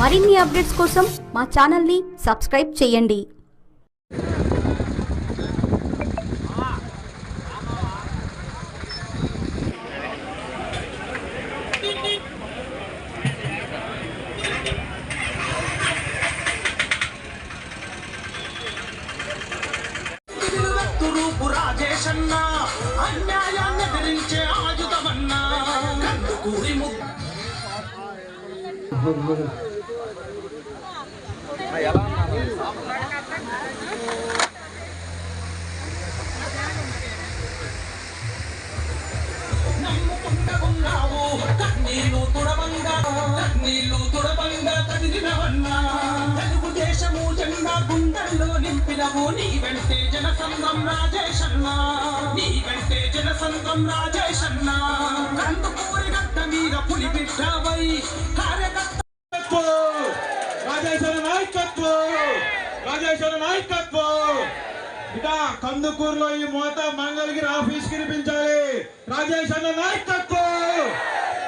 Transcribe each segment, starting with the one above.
మరిన్ని అప్డేట్స్ కోసం మా ఛానల్ని సబ్స్క్రైబ్ చేయండి. అన్యాయాన్ని ఎదిరించే ఆయుధమన్నా ముద్దు కన్నీళ్ళు తుడవంగా నీళ్ళు తుడవంగా కదిలినవన్నా తెలుగుదేశము జెండా గుండెల్లో నింపినవు నీ వెంటే జనసంగం రాజేశన్న నీ వెంటే జనసంగం రాజేశన్న కందుకూరి గడ్డ మీద పులి బిడ్డవై కార్యకర్త రాజేశ్వర నాయకత్వం! రాజేశ్వర నాయకత్వం! ఇక కందుకూరులో ఈ మోత మంగళగిరి ఆఫీస్ కినిపించాలి రాజేశ్వర నాయకత్వం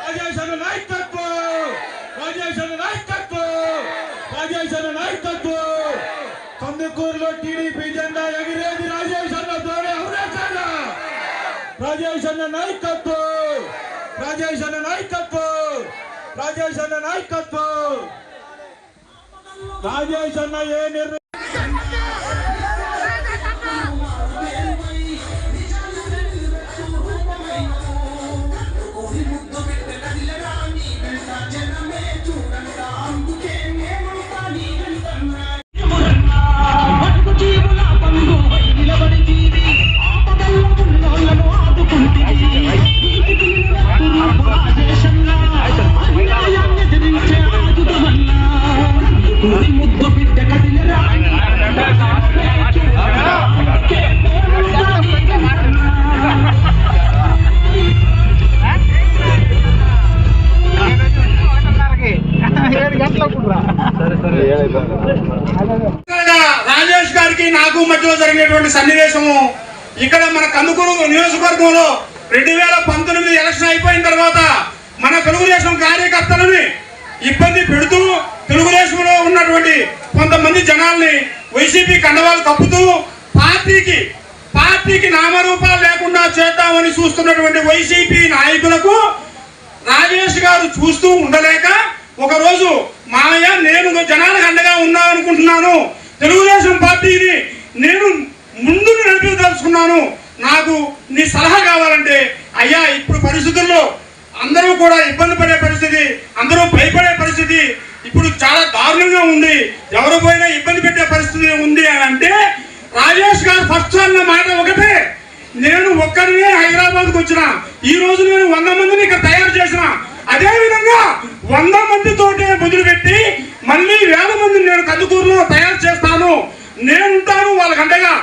రాజేశ్వర నాయకత్వం రాజేశ్వర నాయకత్వం రాజేశ్వర నాయకత్వం కందుకూరులో టీడీపీ జెండా ఎగిరేది రాజేశ్వర ద్వారా అవరేశాల రాజేశ్వర నాయకత్వం! రాజేశ్వర నాయకత్వం! రాజేశ్వర నాయకత్వం! రాజేశ్వర ఏ నిర్ణయం గారికి నాకు మధ్యలో జరిగినటువంటి సన్నివేశము ఇక్కడ మన కందుకూరు నియోజకవర్గంలో రెండు వేల పంతొమ్మిది ఎలక్షన్ అయిపోయిన తర్వాత మన తెలుగుదేశం కార్యకర్తలని ఇబ్బంది పెడుతూ తెలుగుదేశంలో ఉన్నటువంటి కొంతమంది జనాల్ని వైసీపీ కండవాలు కప్పుతూ పార్టీకి పార్టీకి నామరూపాలు లేకుండా చేద్దామని చూస్తున్నటువంటి వైసీపీ నాయకులకు రాజేష్ గారు చూస్తూ ఉండలేక ఒకరోజు మాయ నేను జనాలకు అండగా ఉన్నా అనుకుంటున్నాను తెలుగుదేశం పార్టీని నేను ముందుకు నడిపించదలుచుకున్నాను నాకు నీ సలహా కావాలంటే అయ్యా ఇప్పుడు పరిస్థితుల్లో అందరూ కూడా ఇబ్బంది పడే పరిస్థితి అందరూ భయపడే పరిస్థితి ఇప్పుడు చాలా దారుణంగా ఉంది. ఎవరు పోయినా ఇబ్బంది పెట్టే పరిస్థితి ఉంది అని అంటే రాజేష్ గారు ఫస్ట్ అన్న మాట ఒకటే. నేను ఒక్కరినే హైదరాబాద్కు వచ్చిన ఈ రోజు నేను వంద మందిని ఇక్కడ తయారు చేసిన. అదేవిధంగా వంద మందితోటే మొదలుపెట్టి మళ్ళీ వేల మందిని నేను కందుకూరులో తయారు చేస్తాను. నేనుంటాను వాళ్ళకి అండగా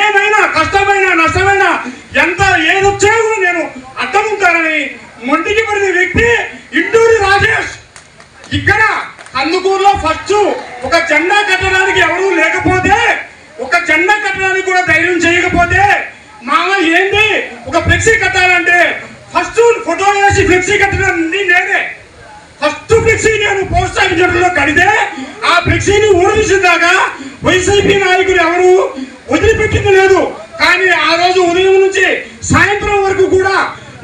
ఏమైనా కష్టమైన నష్టమైన ఎంత ఏదొచ్చినా కూడా నేను అడ్డముంటానని మొండికి పడిన వ్యక్తి ఇండూరి రాజేష్. ఇక్కడ కందుకూరులో ఫస్ట్ ఒక జెండా కట్టడానికి ఎవరూ లేకపోతే ఒక జెండా కట్టడానికి కూడా ధైర్యం చేయకపోతే మామ ఏంటి ఒక ఫ్లెక్సీ కట్టాలంటే ఫస్ట్ ఫోటో వేసి ఫ్లెక్సీ కట్టడం నేనే. ఫస్ట్ ఫ్లెక్సీ నేను పోస్ట్ ఆఫీసర్లో కడితే ఆ ఫ్లెక్సీని ఊడదీసిన దాకా వైసీపీ నాయకులు ఎవరు వదిలిపెట్టింది లేదు. కానీ ఆ రోజు ఉదయం నుంచి సాయంత్రం వరకు కూడా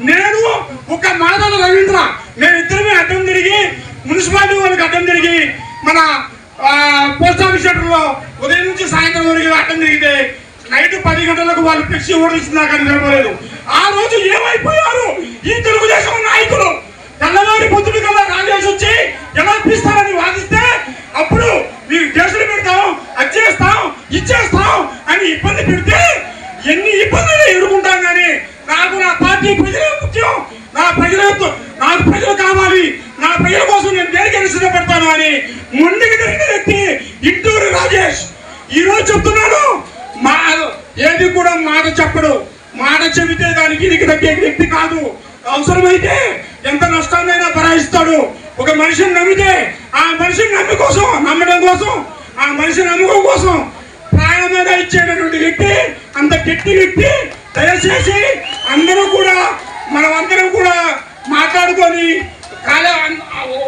నేను ఒక మాదల రవీంద్ర మేమిద్దరమే అడ్డం తిరిగి మున్సిపాలిటీ వాళ్ళకి అడ్డం తిరిగి మన పోస్ట్ ఆఫీస్ ఉదయం నుంచి సాయంత్రం వరకు అడ్డం తిరిగితే నైట్ పది గంటలకు వాళ్ళు ఫ్లెక్సీ ఓడిస్తున్నా కానీ నిలబడలేదు. ఆ రోజు ఏమైపోయారు? ఈ తెలుగుదేశం నాయకులు తెల్లవారి పొద్దుడు కల్లా కాంగ్రెస్ వచ్చి ఎలా వాదిస్తే అప్పుడు మీరు కేసులు పెడతాం అది చేస్తాం ఇచ్చేస్తాం అని ఇబ్బంది పెడితే ఎన్ని ఇబ్బందులు ఎదుర్కొంటాం కానీ నాకు నా పార్టీ ప్రజలే ముఖ్యం. నా ప్రజలతో నాకు ప్రజలు కావాలి. నా ప్రజల కోసం నేను దేనికైనా సిద్ధపడతాను అని ముందుకు తిరిగిన వ్యక్తి ఇంటూరు రాజేష్. ఈ రోజు చెప్తున్నాను మా ఏది కూడా మాట చెప్పడు. మాట చెబితే దానికి ఇది తగ్గే వ్యక్తి కాదు. అవసరమైతే ఎంత నష్టాన్నైనా భరాయిస్తాడు ఒక మనిషిని నమ్మితే ఆ మనిషిని నమ్మి కోసం నమ్మడం కోసం ఆ మనిషిని నమ్మకం కోసం ప్రాణం మీద ఇచ్చేటటువంటి వ్యక్తి అంత గట్టి వ్యక్తి దయచేసి అందరూ కూడా మనం అందరం కూడా మాట్లాడుకొని కాలే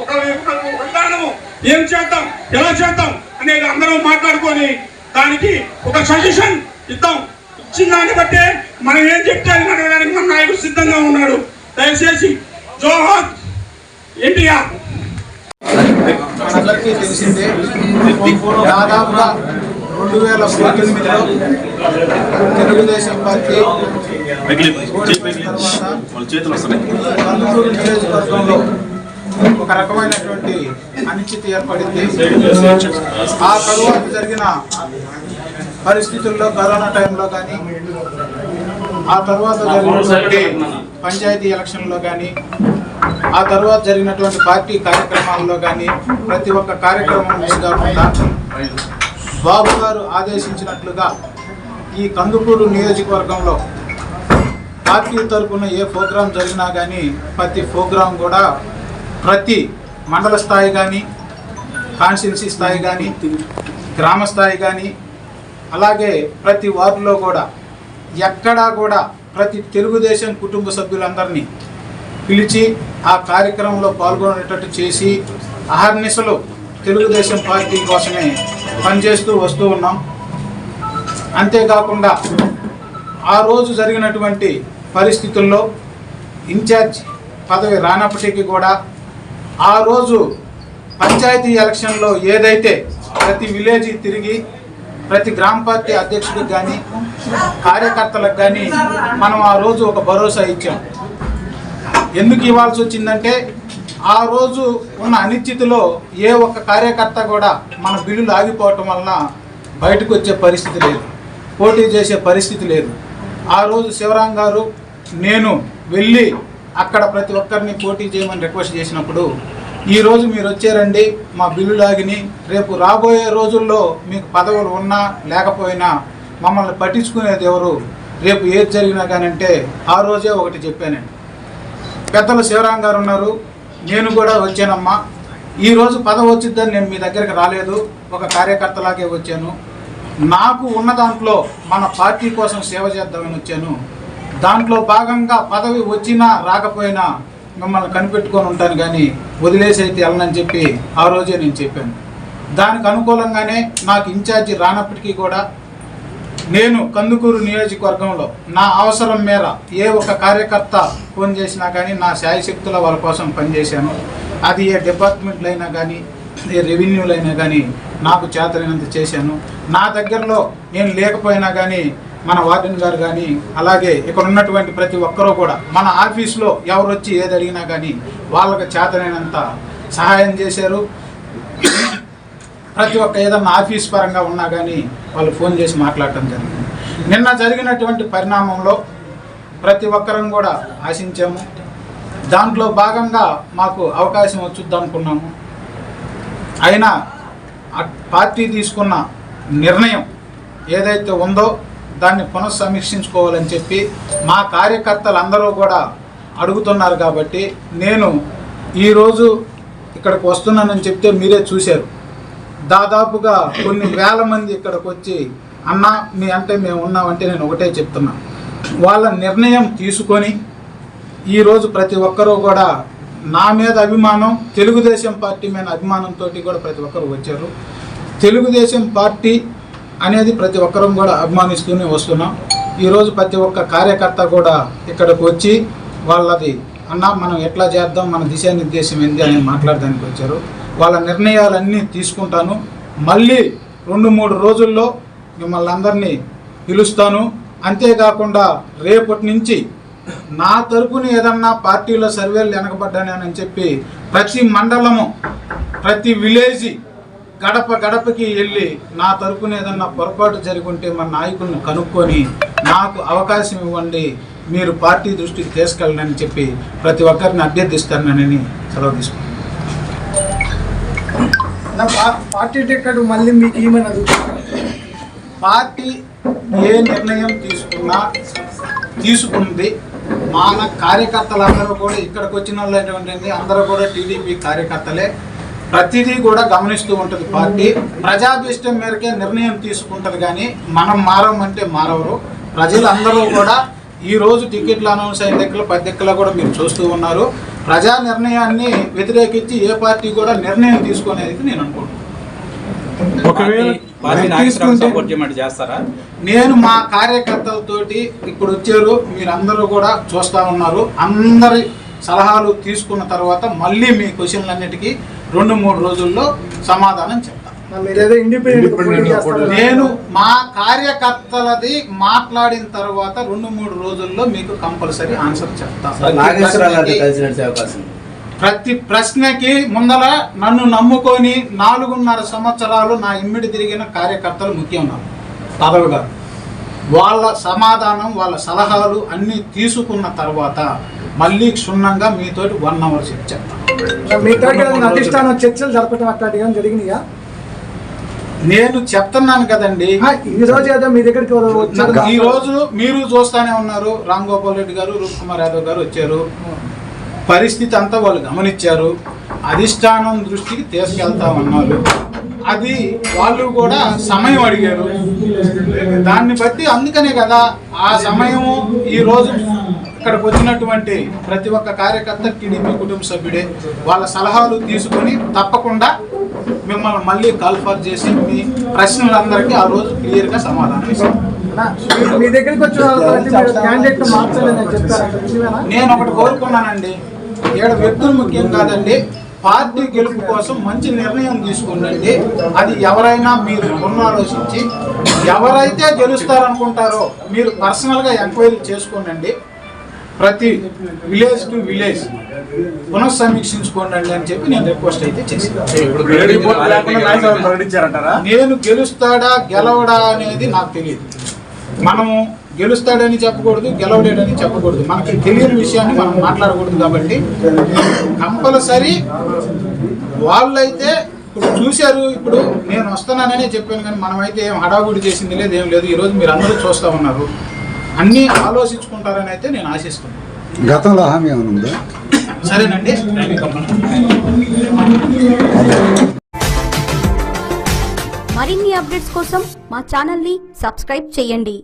ఒక ఒక విధానము ఏం చేద్దాం ఎలా చేద్దాం అనేది అందరం మాట్లాడుకొని దానికి ఒక సజెషన్ ఇద్దాం. ఇచ్చిన దాన్ని బట్టే మనం ఏం చెప్తే నడవడానికి మన నాయకుడు సిద్ధంగా ఉన్నాడు. దయచేసి జోహర్ ఇండియా మనందరికీ తెలిసిందే దాదాపుగా రెండు వేల పంతొమ్మిదిలో తెలుగుదేశం పార్టీ ఓడిపోయిన నియోజకవర్గంలో ఒక రకమైనటువంటి అనిశ్చితి ఏర్పడింది. ఆ తరువాత జరిగిన పరిస్థితుల్లో కరోనా టైంలో కానీ ఆ తర్వాత జరిగినటువంటి పంచాయతీ ఎలక్షన్లో కానీ ఆ తర్వాత జరిగినటువంటి పార్టీ కార్యక్రమాల్లో కానీ ప్రతి ఒక్క కార్యక్రమం కాకుండా బాబు గారు ఆదేశించినట్లుగా ఈ కందుకూరు నియోజకవర్గంలో పార్టీ తరపున ఏ ప్రోగ్రాం జరిగినా కానీ ప్రతి ప్రోగ్రాం కూడా ప్రతి మండల స్థాయి కానీ కాన్స్టిట్యున్సీ స్థాయి కానీ గ్రామ స్థాయి కానీ అలాగే ప్రతి వార్డులో కూడా ఎక్కడా కూడా ప్రతి తెలుగుదేశం కుటుంబ సభ్యులందరినీ పిలిచి ఆ కార్యక్రమంలో పాల్గొనేటట్టు చేసి అహర్నిశలు తెలుగుదేశం పార్టీ కోసమే పనిచేస్తూ వస్తూ ఉన్నాం. అంతేకాకుండా ఆ రోజు జరిగినటువంటి పరిస్థితుల్లో ఇన్ఛార్జ్ పదవి రానప్పటికీ కూడా ఆ రోజు పంచాయతీ ఎలక్షన్లో ఏదైతే ప్రతి విలేజ్ తిరిగి ప్రతి గ్రామ పార్టీ అధ్యక్షుడికి కానీ కార్యకర్తలకు కానీ మనం ఆ రోజు ఒక భరోసా ఇచ్చాం. ఎందుకు ఇవ్వాల్సి వచ్చిందంటే ఆ రోజు ఉన్న అనిశ్చితిలో ఏ ఒక్క కార్యకర్త కూడా మన బిల్లులు ఆగిపోవటం వలన బయటకు వచ్చే పరిస్థితి లేదు. పోటీ చేసే పరిస్థితి లేదు. ఆ రోజు శివరాం గారు నేను వెళ్ళి అక్కడ ప్రతి ఒక్కరిని పోటీ చేయమని రిక్వెస్ట్ చేసినప్పుడు ఈరోజు మీరు వచ్చారండి మా బిల్లు లాగిని. రేపు రాబోయే రోజుల్లో మీకు పదవులు ఉన్నా లేకపోయినా మమ్మల్ని పట్టించుకునేది ఎవరు? రేపు ఏది జరిగినా కానంటే ఆ రోజే ఒకటి చెప్పానండి. పెద్దలు శివరాం గారు ఉన్నారు నేను కూడా వచ్చానమ్మా. ఈరోజు పదవి వచ్చిద్దని నేను మీ దగ్గరికి రాలేదు ఒక కార్యకర్తలాగే వచ్చాను. నాకు ఉన్న దాంట్లో మన పార్టీ కోసం సేవ చేద్దామని వచ్చాను. దాంట్లో భాగంగా పదవి వచ్చినా రాకపోయినా మిమ్మల్ని కనిపెట్టుకొని ఉంటాను కానీ వదిలేసి అయితే వెళ్ళనని చెప్పి ఆ రోజే నేను చెప్పాను. దానికి అనుకూలంగానే నాకు ఇన్ఛార్జి రానప్పటికీ కూడా నేను కందుకూరు నియోజకవర్గంలో నా అవసరం మేర ఏ ఒక కార్యకర్త ఫోన్ చేసినా కానీ నా శాయశక్తుల వాళ్ళ కోసం పనిచేశాను. అది ఏ డిపార్ట్మెంట్లు అయినా కానీ ఏ రెవెన్యూలైనా కానీ నాకు చేతనైనంత చేశాను. నా దగ్గరలో నేను లేకపోయినా కానీ మన వార్డెన్ గారు కానీ అలాగే ఇక్కడ ఉన్నటువంటి ప్రతి ఒక్కరూ కూడా మన ఆఫీస్లో ఎవరు వచ్చి ఏది అడిగినా కానీ వాళ్ళకి చేతనైనంత సహాయం చేశారు. ప్రతి ఒక్క ఏదన్నా ఆఫీస్ పరంగా ఉన్నా కానీ వాళ్ళు ఫోన్ చేసి మాట్లాడటం జరిగింది. నిన్న జరిగినటువంటి పరిణామంలో ప్రతి ఒక్కరం కూడా ఆశించాము. దాంట్లో భాగంగా మాకు అవకాశం వచ్చుద్ది అనుకున్నాము. అయినా పార్టీ తీసుకున్న నిర్ణయం ఏదైతే ఉందో దాన్ని పునఃసమీక్షించుకోవాలని చెప్పి మా కార్యకర్తలు అందరూ కూడా అడుగుతున్నారు కాబట్టి నేను ఈరోజు ఇక్కడికి వస్తున్నానని చెప్తే మీరే చూశారు. దాదాపుగా కొన్ని వేల మంది ఇక్కడికి వచ్చి అన్న మీ అంటే మేము ఉన్నామంటే నేను ఒకటే చెప్తున్నా. వాళ్ళ నిర్ణయం తీసుకొని ఈరోజు ప్రతి ఒక్కరూ కూడా నా మీద అభిమానం తెలుగుదేశం పార్టీ మీద అభిమానంతో కూడా ప్రతి ఒక్కరు వచ్చారు. తెలుగుదేశం పార్టీ అనేది ప్రతి ఒక్కరం కూడా అభిమానిస్తూనే వస్తున్నాం. ఈరోజు ప్రతి ఒక్క కార్యకర్త కూడా ఇక్కడికి వచ్చి వాళ్ళది అన్న మనం ఎట్లా చేద్దాం మన దిశానిర్దేశం ఏంది? అని మాట్లాడడానికి వచ్చారు. వాళ్ళ నిర్ణయాలన్నీ తీసుకుంటాను. మళ్ళీ రెండు మూడు రోజుల్లో మిమ్మల్ని అందరినీ పిలుస్తాను. అంతేకాకుండా రేపటి నుంచి నా తరపున ఏదన్నా పార్టీలో సర్వేలు వెనకబడ్డానని చెప్పి ప్రతి మండలము ప్రతి విలేజ్ గడప గడపకి వెళ్ళి నా తరపున ఏదన్నా పొరపాటు జరిగి ఉంటే మన నాయకుల్ని కనుక్కొని నాకు అవకాశం ఇవ్వండి మీరు పార్టీ దృష్టికి తీసుకెళ్ళనని చెప్పి ప్రతి ఒక్కరిని అభ్యర్థిస్తానని సెలవు తీసుకున్నాను. నా పా- పార్టీ టికెట్ మళ్ళీ మీకు ఏమని పార్టీ ఏ నిర్ణయం తీసుకున్నా తీసుకుంది. మన కార్యకర్తలందరూ కూడా ఇక్కడికి వచ్చిన వాళ్ళు అందరూ కూడా టీడీపీ కార్యకర్తలే. ప్రతిదీ కూడా గమనిస్తూ ఉంటుంది పార్టీ. ప్రజాభిష్టం మేరకే నిర్ణయం తీసుకుంటుంది కానీ మనం మారమంటే మారవరు. ప్రజలందరూ కూడా ఈ రోజు టికెట్లు అనౌన్స్ అయిన దగ్గర పది దగ్గర కూడా మీరు చూస్తూ ఉన్నారు. ప్రజా నిర్ణయాన్ని వ్యతిరేకించి ఏ పార్టీ కూడా నిర్ణయం తీసుకునేది నేను అనుకుంటున్నాను. నేను మా కార్యకర్తలతోటి ఇప్పుడు వచ్చారు మీరందరూ కూడా చూస్తూ ఉన్నారు. అందరి సలహాలు తీసుకున్న తర్వాత మళ్ళీ మీ క్వశ్చన్లన్నిటికీ రెండు మూడు రోజుల్లో సమాధానం చెప్తాను నేను మా కార్యకర్తలది మాట్లాడిన తర్వాత రెండు మూడు రోజుల్లో మీకు కంపల్సరీ ఆన్సర్ చెప్తాను. ప్రతి ప్రశ్నకి ముందల నన్ను నమ్ముకొని నాలుగున్నర సంవత్సరాలు నా ఇమ్మిడి తిరిగిన కార్యకర్తలు ముఖ్యం నాకు. పదవి గారు. వాళ్ళ సమాధానం వాళ్ళ సలహాలు అన్నీ తీసుకున్న తర్వాత మళ్ళీ క్షుణ్ణంగా మీతోటి వన్ అవర్ చెప్తాను అధిష్టానం చర్చలు జరపడం అట్లాంటివి ఏమైనా జరిగినాయా? నేను చెప్తున్నాను కదండి. ఈ రోజు ఏదో మీ దగ్గరికి ఈ రోజు మీరు చూస్తానే ఉన్నారు. రామ్ గోపాల్ రెడ్డి గారు రూప్ కుమార్ యాదవ్ గారు వచ్చారు. పరిస్థితి అంతా వాళ్ళు గమనించారు. అధిష్టానం దృష్టికి తీసుకెళ్తామన్నారు అది వాళ్ళు కూడా సమయం అడిగారు. దాన్ని బట్టి అందుకనే కదా ఆ సమయము ఈ రోజు ఇక్కడికి వచ్చినటువంటి ప్రతి ఒక్క కార్యకర్త టీడీపీ కుటుంబ సభ్యుడే వాళ్ళ సలహాలు తీసుకొని తప్పకుండా మిమ్మల్ని మళ్ళీ కాల్ఫర్ చేసి మీ ప్రశ్నలందరికీ ఆ రోజు క్లియర్గా సమాధానం ఇస్తాం. అన్నా, మీ- దగ్గరికి వచ్చిన నేను ఒకటి కోరుకున్నానండి. ఏడ వ్యక్తులు ముఖ్యం కాదండి. పార్టీ గెలుపు కోసం మంచి నిర్ణయం తీసుకునండి అది ఎవరైనా మీరు పునరాలోచించి ఎవరైతే గెలుస్తారనుకుంటారో మీరు పర్సనల్గా ఎంక్వైరీ చేసుకోనండి ప్రతి విలేజ్ టు విలేజ్ పునఃసమీక్షించుకోండి అని చెప్పి నేను రిక్వెస్ట్ అయితే చేశాను. నేను గెలుస్తాడా గెలవడా అనేది నాకు తెలియదు. మనము గెలుస్తాడని చెప్పకూడదు గెలవలేడని చెప్పకూడదు. మనకి తెలియని విషయాన్ని మనం మాట్లాడకూడదు కాబట్టి కంపల్సరీ వాళ్ళైతే ఇప్పుడు చూశారు ఇప్పుడు నేను వస్తున్నాననే చెప్పాను కానీ మనమైతే ఏం హడావుడి చేసింది లేదు ఏం లేదు. ఈరోజు మీరు అందరూ చూస్తూ ఉన్నారు. అన్నీ ఆలోచించుకుంటారని అయితే నేను ఆశిస్తున్నాను. గతంలో హామీ ఏమైనా ఉందా? సరేనండి. మరిన్ని అప్డేట్స్ కోసం మా ఛానల్ని సబ్స్క్రైబ్ చేయండి.